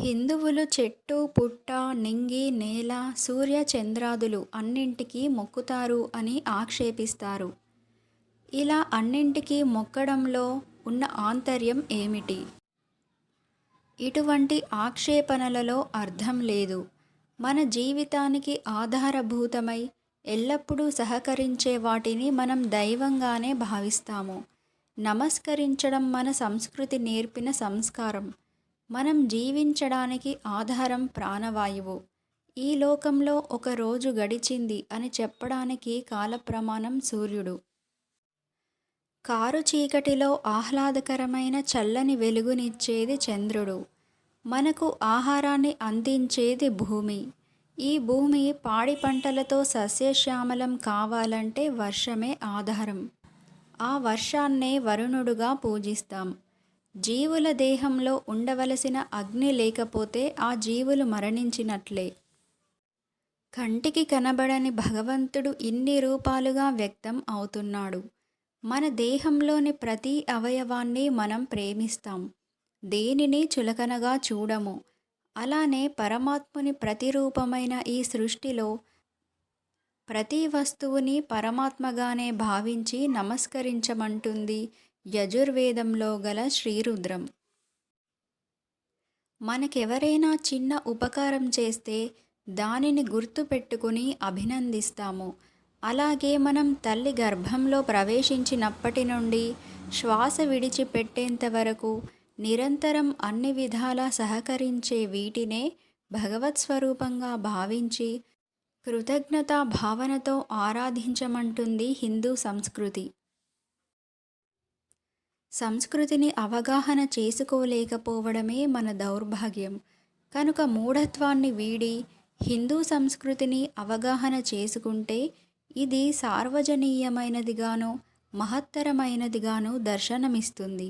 హిందువులు చెట్టు పుట్ట నింగి నేల సూర్య చంద్రాదులు అన్నింటికీ మొక్కుతారు అని ఆక్షేపిస్తారు. ఇలా అన్నింటికీ మొక్కడంలో ఉన్న ఆంతర్యం ఏమిటి? ఇటువంటి ఆక్షేపణలలో అర్థం లేదు. మన జీవితానికి ఆధారభూతమై ఎల్లప్పుడూ సహకరించే వాటిని మనం దైవంగానే భావిస్తాము. నమస్కరించడం మన సంస్కృతి నేర్పిన సంస్కారం. మనం జీవించడానికి ఆధారం ప్రాణవాయువు. ఈ లోకంలో ఒక రోజు గడిచింది అని చెప్పడానికి కాలప్రమాణం సూర్యుడు. కారు చీకటిలో ఆహ్లాదకరమైన చల్లని వెలుగునిచ్చేది చంద్రుడు. మనకు ఆహారాన్ని అందించేది భూమి. ఈ భూమి పాడి పంటలతో సస్యశ్యామలం కావాలంటే వర్షమే ఆధారం. ఆ వర్షాన్నే వరుణుడుగా పూజిస్తాం. జీవుల దేహంలో ఉండవలసిన అగ్ని లేకపోతే ఆ జీవులు మరణించినట్లే. కంటికి కనబడని భగవంతుడు ఇన్ని రూపాలుగా వ్యక్తం అవుతున్నాడు. మన దేహంలోని ప్రతి అవయవాన్ని మనం ప్రేమిస్తాం. దేనిని చులకనగా చూడము. అలానే పరమాత్ముని ప్రతిరూపమైన ఈ సృష్టిలో ప్రతి వస్తువుని పరమాత్మగానే భావించి నమస్కరించమంటుంది. యజుర్వేదంలో గల శ్రీరుద్రం. మనకెవరైనా చిన్న ఉపకారం చేస్తే దానిని గుర్తు పెట్టుకుని అభినందిస్తాము. అలాగే మనం తల్లి గర్భంలో ప్రవేశించినప్పటి నుండి శ్వాస విడిచిపెట్టేంత వరకు నిరంతరం అన్ని విధాలా సహకరించే వీటినే భగవత్ స్వరూపంగా భావించి కృతజ్ఞతా భావనతో ఆరాధించమంటుంది హిందూ సంస్కృతి. సంస్కృతిని అవగాహన చేసుకోలేకపోవడమే మన దౌర్భాగ్యం. కనుక మూఢత్వాన్ని వీడి హిందూ సంస్కృతిని అవగాహన చేసుకుంటే ఇది సార్వజనీయమైనదిగాను మహత్తరమైనదిగాను దర్శనమిస్తుంది.